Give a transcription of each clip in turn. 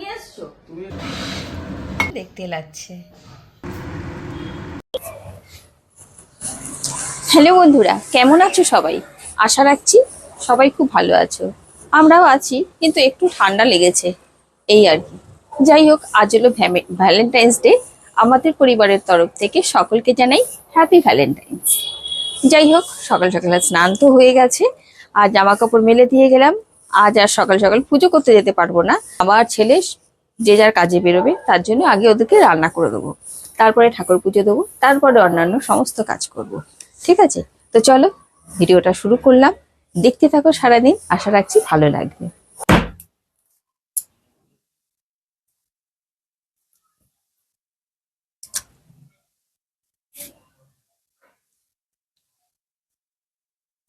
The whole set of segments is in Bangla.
নিয়ে এসছো? তুমি দেখতে লাগছে। হ্যালো বন্ধুরা কেমন আছো সবাই? আশা রাখছি সবাই খুব ভালো আছো। আমরাও আছি কিন্তু একটু ঠান্ডা লেগেছে এই আর কি। যাই হোক আজ হলো ভ্যালেন্টাইন্স ডে আমাদের পরিবারের তরফ থেকে সকলকে জানাই হ্যাপি ভ্যালেন্টাইন্স যাই হোক সকাল সকাল স্নান তো হয়ে গেছে। আর জামা কাপড় মেলে দিয়ে গেলাম। আজ আর সকাল সকাল পুজো করতে যেতে পারব না। আমার ছেলে যে যার কাজে বেরোবে, তার জন্য আগে ওদেরকে রান্না করে দেবো। তারপরে ঠাকুর পুজো দেবো, তারপরে অন্যান্য সমস্ত কাজ করব। ঠিক আছে? তো চলো, ভিডিওটা শুরু করলাম। দেখতে থাকো সারাদিন, আশা রাখছি ভালো লাগবে।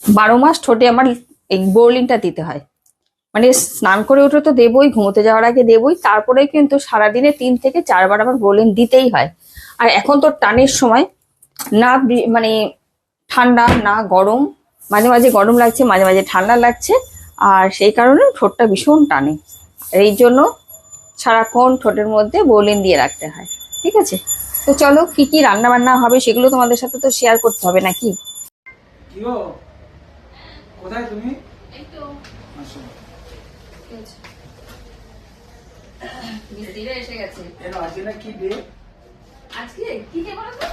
বারো মাস ঠোঁটে আমার এই বোরলিনটা দিতে হয়। মানে স্নান করে উঠে তো দেবই, ঘুমোতে যাওয়ার আগে দেবই, তারপরে কিন্তু সারাদিনে তিন থেকে চারবার আমার বোরলিন দিতেই হয়। আর এখন তো টানের সময়, না মানে ঠান্ডা, না গরম, মাঝে মাঝে গরম লাগছে, মাঝে মাঝে ঠান্ডা লাগছে, আর সেই কারণে ঠোঁটটা ভীষণ টানে। এই জন্য সারাক্ষণ ঠোঁটের মধ্যে বোলিন দিয়ে রাখতে হয়, ঠিক আছে? তো চলো, কি কি রান্না বান্না হবে সেগুলো তোমাদের সাথে তো শেয়ার করতে হবে নাকি? কোথায় তুমি আসো মিস্ত্রিরা এসে গেছে। আজকে না কি ডে আজকে? কি কে বলো তো?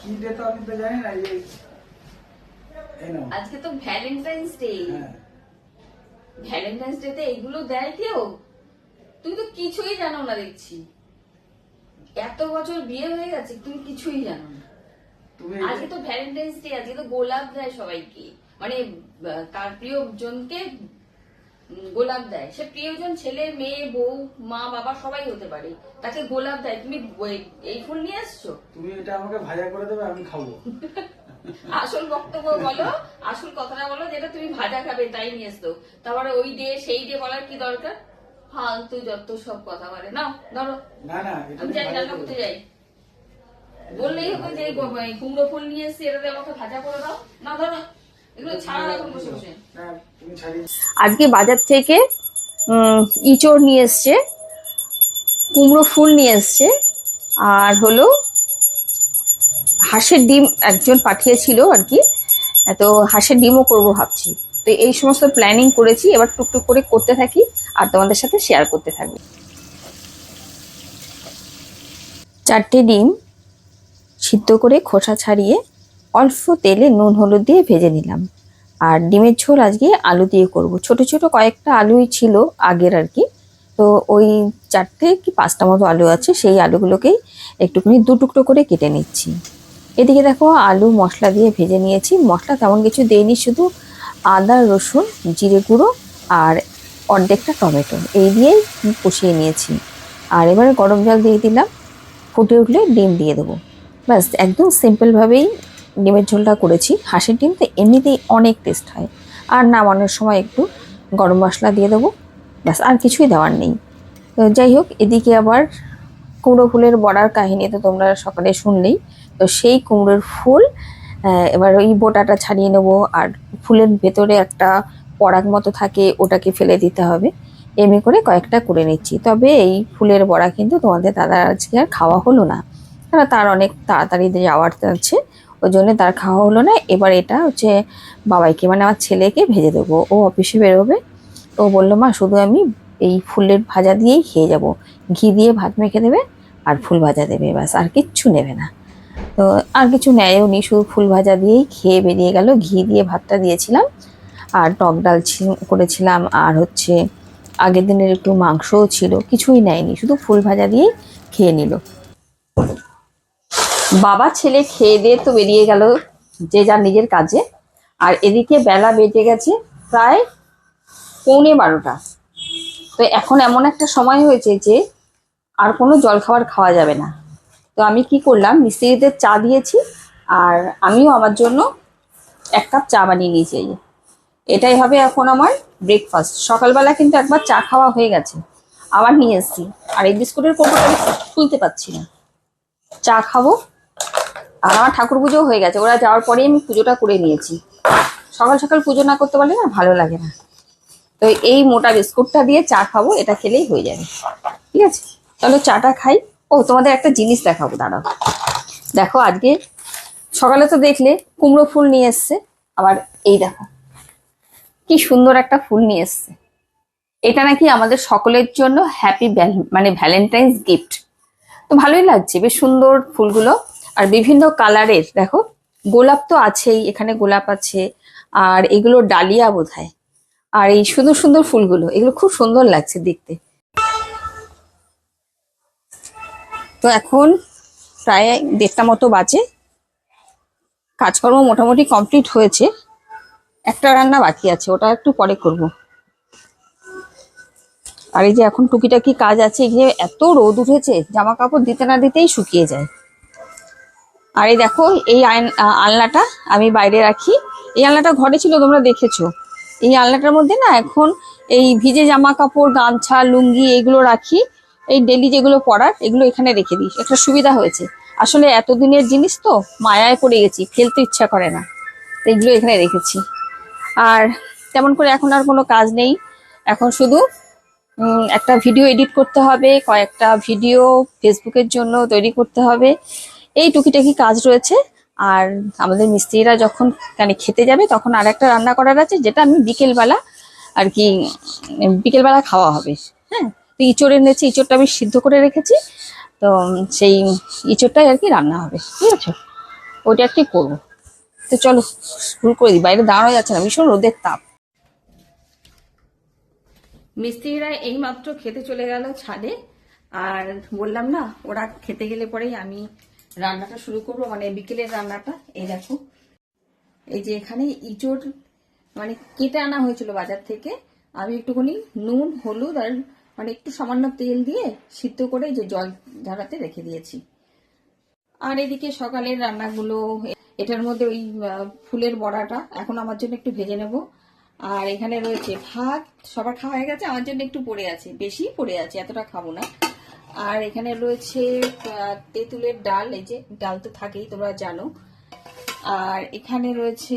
কি ডে তো আমি তো জানি না এই আজকে তো ভ্যালেন্টাইন্স ডে হ্যাঁ। ভ্যালেন্টাইন্স ডে তে এগুলো দেয় কেউ? তুমি তো কিছুই জানো না দেখছি। এত বছর বিয়ে হয়ে গেছে তুমি কিছুই জানো না। আজকে তো ভ্যালেন্টাইন্স ডে আজকে তো গোলাপ দেয় সবাইকে। মানে তার প্রিয়জনকে উম, গোলাপ দেয়। সে প্রিয়জন ছেলে মেয়ে বউ মা বাবা সবাই হতে পারে। তাকে গোলাপ দেয়। তুমি এই ফুল নিয়ে এসছো? তুমি এটা আমাকে ভাজা করে দেবে আমি খাব। আসল বক্তব্য বলো আসল কথাটা বলো যেটা তুমি ভাজা খাবে তাই নিয়ে এসছো। তারপরে ওই দিয়ে সেই দিয়ে বলার কি দরকার? ফালতু যত সব কথা বলে। না ধরো। না না আমি যাই রান্না করতে যাই। বললেই হবে যে কুমড়ো ফুল নিয়ে এসছি এটাতে আমাকে ভাজা করে দাও। না ধরো। ছাড়িয়ে আজকে বাজার থেকে ইঁচড় নিয়ে এসছে কুমড়ো ফুল নিয়ে এসছে আর হলো হাঁসের ডিম একজন পাঠিয়েছিল আর কি। তো হাঁসের ডিমও করব ভাবছি। তো এই সমস্ত প্ল্যানিং করেছি এবার টুকটুক করে করতে থাকি আর তোমাদের সাথে শেয়ার করতে থাকি। চারটে ডিম সিদ্ধ করে খোসা ছাড়িয়ে অল্প তেলে নুন, হলুদ দিয়ে ভেজে নিলাম। আর ডিমের ঝোল আজকে আলু দিয়ে করব। ছোট ছোট কয়েকটা আলুই ছিল আগের আর কি। তো ওই চারটে কি পাঁচটা মতো আলু আছে, সেই আলুগুলোকেই একটুখানি দু টুকরো করে কেটে নিচ্ছি। এদিকে দেখো আলু মশলা দিয়ে ভেজে নিয়েছি। মশলা তেমন কিছু দেইনি, শুধু আদা, রসুন, জিরে গুঁড়ো আর অর্ধেকটা টমেটো। এই দিয়েই কষিয়ে নিয়েছি। আর এবারে গরম জল দিয়ে দিলাম। ফুটে উঠলে ডিম দিয়ে দেবো। ব্যাস, একদম সিম্পলভাবেই ডিমের ঝোলটা করেছি, হাঁসের ডিম, তো এমনিতেই অনেক টেস্ট হয়। আর নামানোর সময় একটু গরম মশলা দিয়ে দেবো, ব্যাস, আর কিছুই দেওয়ার নেই। তো যাই হোক, এদিকে আবার কুমড়ো ফুলের বড়ার কাহিনী তো তোমরা সকালে শুনলেই। তো সেই কুমড়োর ফুল এবার ওই বোটাটা ছাড়িয়ে নেব, আর ফুলের ভেতরে একটা পরাগ মতো থাকে, ওটাকে ফেলে দিতে হবে। এমনি করে কয়েকটা করে নিচ্ছি। তবে এই ফুলের বড়া কিন্তু তোমাদের দাদার আজকে আর খাওয়া হলো না। কারণ তার অনেক তাড়াতাড়ি যাওয়ার আছে। ওই জন্য তার খাওয়া হলো না। এবার এটা হচ্ছে বাবাইকে মানে আমার ছেলেকে ভেজে দেবো। ও অফিসে বেরোবে। ও বলল, মা, শুধু আমি এই ফুলের ভাজা দিয়েই খেয়ে যাব। ঘি দিয়ে ভাত মেখে দেবে আর ফুল ভাজা দেবে, ব্যাস, আর কিচ্ছু নেবে না। তো আর কিছু নেয়ও নি, শুধু ফুল ভাজা দিয়েই খেয়ে বেরিয়ে গেল। ঘি দিয়ে ভাতটা দিয়েছিলাম। আর টক ডাল করেছিলাম। আর হচ্ছে আগের দিনের একটু মাংসও ছিল। কিছুই নেয়নি, শুধু ফুল ভাজা দিয়েই খেয়ে নিল। বাবা, ছেলে খেয়ে দিয়ে তো বেরিয়ে গেল যে যার নিজের কাজে। আর এদিকে বেলা বেজে গেছে প্রায় পৌনে বারোটা। তো এখন এমন একটা সময় হয়েছে যে আর কোনো জলখাবার খাওয়া যাবে না। তো আমি কি করলাম, মিস্ত্রিদের চা দিয়েছি আর আমিও আমার জন্য এক কাপ চা বানিয়ে নিয়েছি এটাই হবে এখন আমার ব্রেকফাস্ট সকালবেলা কিন্তু একবার চা খাওয়া হয়ে গেছে। আবার নিয়ে এসেছি। আর এই বিস্কুটের কোটোটা আমি খুলতে পারছি না। চা খাব। আর আমার ঠাকুর পুজো হয়ে গেছে। ওরা যাওয়ার পরেই আমি পুজোটা করে নিয়েছি। সকাল সকাল পুজো না করতে পারলে না ভালো লাগে না। তো এই মোটা বিস্কুটটা দিয়ে চা খাব, এটা খেলেই হয়ে যাবে। ঠিক আছে? চলো চাটা খাই। ও, তোমাদের একটা জিনিস দেখাবো, দাঁড়াও। দেখো, আজকে সকালে তো দেখলে কুমড়ো ফুল নিয়ে এসছে। আবার এই দেখো, কি সুন্দর একটা ফুল নিয়ে এসছে। এটা নাকি আমাদের সকলের জন্য হ্যাপি মানে ভ্যালেন্টাইন্স গিফট তো ভালোই লাগছে, বেশ সুন্দর ফুলগুলো। আর বিভিন্ন কালারের, দেখো, গোলাপ তো আছেই, এখানে গোলাপ আছে, আর এগুলো ডালিয়া বোধ আর এই সুন্দর সুন্দর ফুলগুলো, এগুলো খুব সুন্দর লাগছে দেখতে। তো এখন প্রায় দেড়টা মতো বাজে। কাজকর্ম মোটামুটি কমপ্লিট হয়েছে। একটা রান্না বাকি আছে, ওটা একটু পরে করব। আর এই যে এখন টুকিটাকি কাজ আছে যে এত রোদ উঠেছে জামা কাপড় দিতে না দিতেই শুকিয়ে যায়। আর এই দেখো, এই আলনাটা আমি বাইরে রাখি। এই আলনাটা ঘরে ছিল, তোমরা দেখেছ। এই আলনাটার মধ্যে না এখন এই ভিজে জামা কাপড় গামছা, লুঙ্গি এগুলো রাখি। এই ডেলি যেগুলো পরার, এগুলো এখানে রেখে দিই। একটা সুবিধা হয়েছে। আসলে এতদিনের জিনিস তো মায়ায় পড়ে গেছি, ফেলতে ইচ্ছা করে না। এগুলো এখানে রেখেছি। আর তেমন করে এখন আর কোনো কাজ নেই। এখন শুধু একটা ভিডিও এডিট করতে হবে, কয়েকটা ভিডিও ফেসবুকের জন্য তৈরি করতে হবে। এই টুকিটাকি কাজ রয়েছে। আর আমাদের মিস্ত্রিরা যখন মানে খেতে যাবে, তখন আর একটা রান্না করার আছে, যেটা আমি বিকেলবেলা আর কি বিকেলবেলা খাওয়া হবে। হ্যাঁ তো ইঁচড় এনেছি, ইঁচড়টা আমি সিদ্ধ করে রেখেছি। তো সেই ইঁচড়টাই আর কি রান্না হবে, ঠিক আছে? ওটা একটি করব। তো চলো, শুরু করে দিই। বাইরে দাঁড়ানো যাচ্ছে না, ভীষণ রোদের তাপ। মিস্ত্রিরা এইমাত্র খেতে চলে গেল ছাদে। আর বললাম না, ওরা খেতে গেলে পরেই আমি রান্নাটা শুরু করব মানে বিকেলের রান্নাটা। এই দেখো। এই যে এখানে ইঁচড় মানে কেটে আনা হয়েছিল বাজার থেকে। আমি একটুখানি নুন, হলুদ আর মানে একটু সামান্য তেল দিয়ে সিদ্ধ করে যে জল ঝাড়াতে রেখে দিয়েছি। আর এদিকে সকালের রান্নাগুলো, এটার মধ্যে ওই ফুলের বড়াটা, এখন আমার জন্য একটু ভেজে নেব। আর এখানে রয়েছে ভাত, সবার খাওয়া হয়ে গেছে, আমার জন্য একটু পড়ে আছে, বেশি পড়ে আছে, এতটা খাব না। আর এখানে রয়েছে তেঁতুলের ডাল, এই যে ডাল তো থাকেই, তোমরা জানো। আর এখানে রয়েছে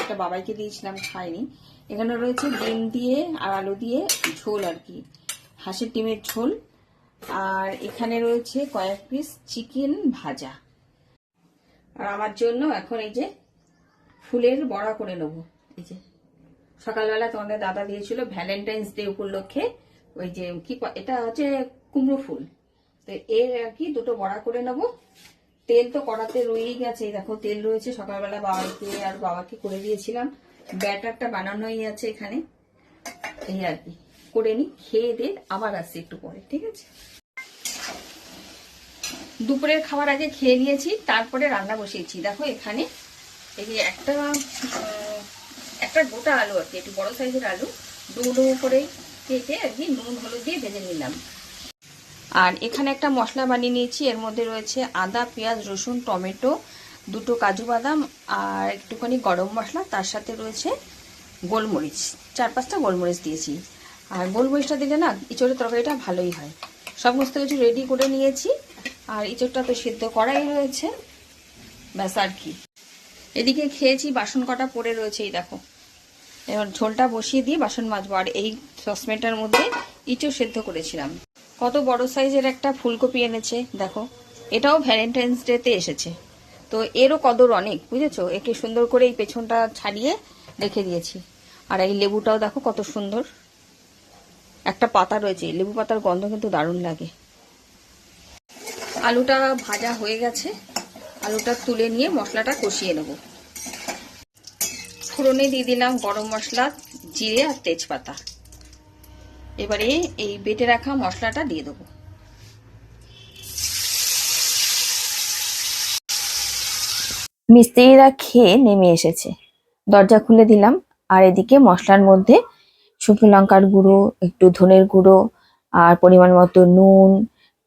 একটা বাবাইকে দিয়েছিলাম, খাইনি। এখানে রয়েছে ডিম দিয়ে আর আলু দিয়ে ঝোল আর কি, হাঁসের ডিমের ঝোল। আর এখানে রয়েছে কয়েক পিস চিকেন ভাজা। আর আমার জন্য এখন এই যে ফুলের বড়া করে নেব। এই যে সকালবেলা তোমাদের দাদা দিয়েছিল ভ্যালেন্টাইন্স ডে উপলক্ষে। ওই যে কি এটা হচ্ছে কুমড়ো ফুল। তো এর আর কি দুটো বড়া করে নেব। তেল তো কড়াতে রয়েই গেছে দেখো তেল রয়েছে। সকালবেলা বাবাকে আর বাবাকে করে দিয়েছিলাম। ব্যাটারটা বানানোই আছে এখানে। এই আর কি, করে নি খেয়ে দিয়ে আবার আসছি একটু পরে, ঠিক আছে? দুপুরের খাবার আগে খেয়ে নিয়েছি, তারপরে রান্না বসিয়েছি। দেখো এখানে এই যে একটা একটা গোটা আলু আর কি, একটু বড় সাইজের আলু। ডু ডু করে কেটে কি নুন, হলুদ দিয়ে ভেজে নিলাম। আর এখানে একটা মশলা বানিয়ে নিয়েছি। এর মধ্যে রয়েছে আদা, পেঁয়াজ, রসুন, টমেটো, দুটো কাজু বাদাম আর একটুখানি গরম মশলা। তার সাথে রয়েছে গোলমরিচ। চার পাঁচটা গোলমরিচ দিয়েছি। আর গোলমরিচটা দিলে না, ইঁচড়ের তরকারিটা ভালোই হয়। সমস্ত কিছু রেডি করে নিয়েছি। আর ইঁচড়টা তো সিদ্ধ করাই রয়েছে। ব্যাস আর কি। এদিকে খেয়েছি, বাসন কটা পড়ে রয়েছে, এই দেখো। এবার ঝোলটা বসিয়ে দিয়ে বাসন মাজবো। আর এই সসপ্যানটার মধ্যে ইঁচড় সেদ্ধ করেছিলাম। কত বড় সাইজের একটা ফুলকপি এনেছে, দেখো। এটাও ভ্যালেন্টাইন্স ডেতে এসেছে। তো এরও কদর অনেক, বুঝেছ? একে সুন্দর করে এই পেছনটা ছাড়িয়ে রেখে দিয়েছি। আর এই লেবুটাও দেখো কত সুন্দর। একটা পাতা রয়েছে লেবু পাতার গন্ধ কিন্তু দারুণ লাগে। আলুটা ভাজা হয়ে গেছে। আলুটা তুলে নিয়ে মশলাটা কষিয়ে নেব। ফোড়নে দিয়ে দিলাম গরম মশলা, জিরে আর তেজপাতা। এবারে এই বেটে রাখা মশলাটা দিয়ে দেবো। মিস্ত্রিরা খেয়ে নেমে এসেছে। দরজা খুলে দিলাম। আর এদিকে মশলার মধ্যে শুকনো লঙ্কার গুঁড়ো, একটু ধনের গুঁড়ো, আর পরিমাণ মতো নুন,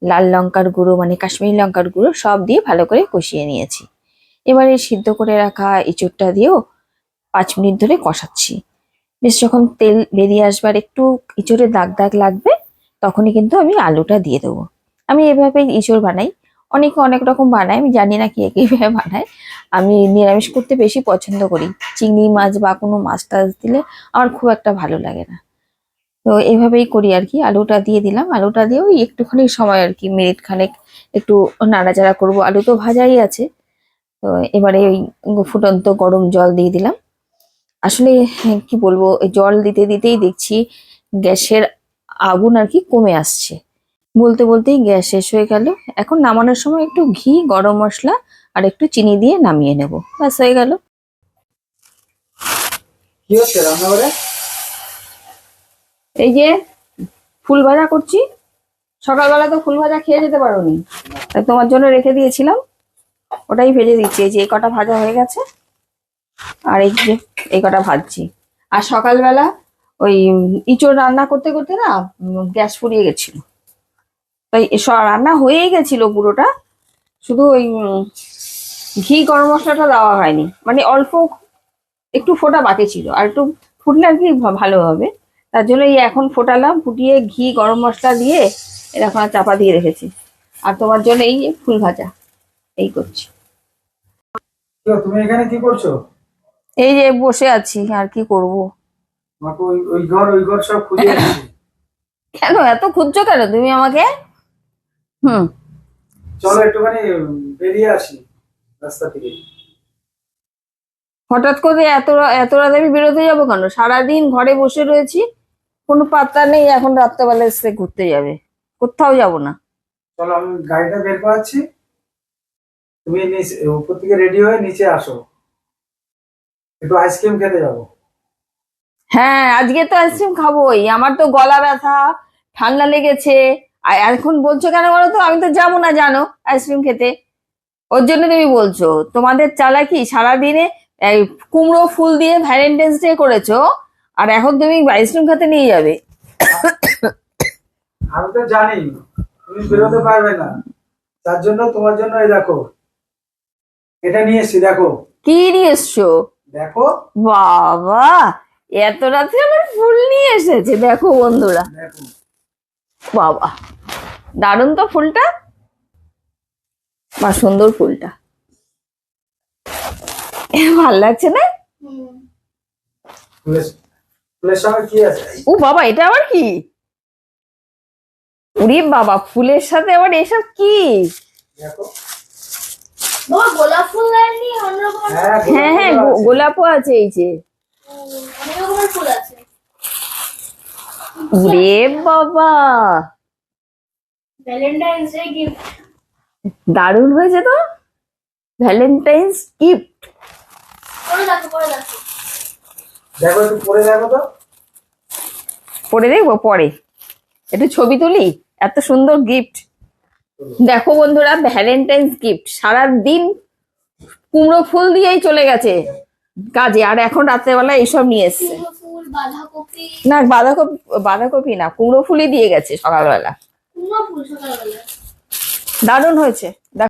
লাল লঙ্কার গুঁড়ো মানে কাশ্মীরি লঙ্কার গুঁড়ো সব দিয়ে ভালো করে কষিয়ে নিয়েছি। এবারে সিদ্ধ করে রাখা এঁচোড়টা দিয়েও পাঁচ মিনিট ধরে কষাচ্ছি। বেশ, যখন তেল বেরিয়ে আসবার একটু ইঁচড়ে দাগ দাগ লাগবে, তখনই কিন্তু আমি আলুটা দিয়ে দেবো। আমি এভাবে ইঁচড় বানাই। অনেকে অনেক রকম বানায়, আমি জানি না কি কীভাবে বানায়। আমি নিরামিষ করতে বেশি পছন্দ করি। চিংড়ি মাছ বা কোনো মাছ টাছ দিলে আমার খুব একটা ভালো লাগে না। তো এভাবেই করি আর কি। আলুটা দিয়ে দিলাম। আলুটা দিয়ে ওই একটুখানি সময় আর কি, মিনিট খানেক একটু নাড়াচাড়া করব। আলু তো ভাজাই আছে। তো এবারে ওই ফুটন্ত গরম জল দিয়ে দিলাম। আসলে হ্যাঁ, কি বলব জল দিতে দিতেই দেখছি গ্যাসের আগুন আর কি কমে আসছে। বলতে বলতেই গ্যাস শেষ হয়ে গেল। এখন নামানোর সময় একটু ঘি গরম মশলা আর একটু চিনি দিয়ে নামিয়ে নেব। ব্যাস হয়ে গেল। এই যে ফুল ভাজা করছি। সকালবেলা তো ফুল ভাজা খেয়ে যেতে পারোনি। তাই তোমার জন্য রেখে দিয়েছিলাম। ওটাই ভেজে দিচ্ছি। এই যে কটা ভাজা হয়ে গেছে। আর এই যে, এই কটা ভাজছি। আর সকালবেলা ওই ইঁচড় রান্না করতে করতে না গ্যাস ফুরিয়ে গেছিল। তাই রান্না হয়েই গেছিল পুরোটা। শুধু ওই ঘি গরম মশলাটা দেওয়া হয়নি। মানে অল্প একটু ফোটা বাকি ছিল। আর একটু ফুটলে আর কি ভালো হবে। তার জন্য এই এখন ফোটালাম, ফুটিয়ে ঘি গরম মশলা দিয়ে এরকম চাপা দিয়ে রেখেছি। আর তোমার জন্য এই ফুল ভাজা, এই করছি। তুমি এখানে কি করছ? এই যে বসে আছি আর কি করব? ওই ওই ঘর ওই ঘর সব খুঁজে কেন এত খুঁজছো কেন তুমি আমাকে? হুম। চলো একটুখানি বেরিয়ে আসি রাস্তা থেকে। হঠাৎ করে এত এত রাতে আমি বেরোতে যাব কেন? সারাদিন ঘরে বসে রয়েছি কোনো পাত্তা নেই এখন রাত্রেবেলা এসে ঘুরতে যাবে। কোথাও যাব না। চলো আমি গাড়িটা বের করাচ্ছি। তুমি উপর থেকে রেডি হয়ে নিচে আসো। একটু আইসক্রিম খেতে যাব। হ্যাঁ আজকে তো আইসক্রিম খাবোই। আমার তো গলা ব্যথা ঠান্ডা লেগেছে। আর এখন বলছো কেন বলো তো? আমি তো যাব না জানো আইসক্রিম খেতে। ওর জন্য তুমি বলছো তোমাদের চালাকি সারাদিনে কুমড়ো ফুল দিয়ে ভ্যালেন্টাইন্স ডে করেছ? আর এখন তুমি আইসক্রিম খেতে নিয়ে যাবে। আমি তো জানি তুমি বেরোতে পারবে না। তার জন্য তোমার জন্য এই দেখো এটা নিয়ে এসছি দেখো। কি নিয়ে এসছো? দেখো। বাবা এত রাতে আমার ফুল নিয়ে এসেছে দেখো বন্ধুরা। দেখো। বাবা দারুণ তো ফুলটা। বা সুন্দর ফুলটা। ভালো লাগছে না? ও বাবা এটা আবার কি? উরে বাবা ফুলের সাথে আবার এসব কি? দেখো বাবা গোলাপ ফুল দেয়নি অন্য রকমের হ্যাঁ হ্যাঁ হ্যাঁ। গোলাপও আছে। এই যে। উরে বাবা। ভ্যালেন্টাইন্স দারুণ হয়েছে তো? ভ্যালেন্টাইন্স গিফট দেখো একটু পরে দেখো তো। পরে দেখব পরে। একটু ছবি তুলি? এত সুন্দর গিফট দেখো বন্ধুরা ভ্যালেন্টাইন্স গিফট সারাদিন কুমড়ো ফুল দিয়েই চলে গেছে। কাজে আর এখন রাত্রেবেলা এইসব নিয়ে এসছে। না বাঁধাকপি বাঁধাকপি না কুমড়ো ফুলই দিয়ে গেছে সকালবেলা। দারুণ হয়েছে। দেখো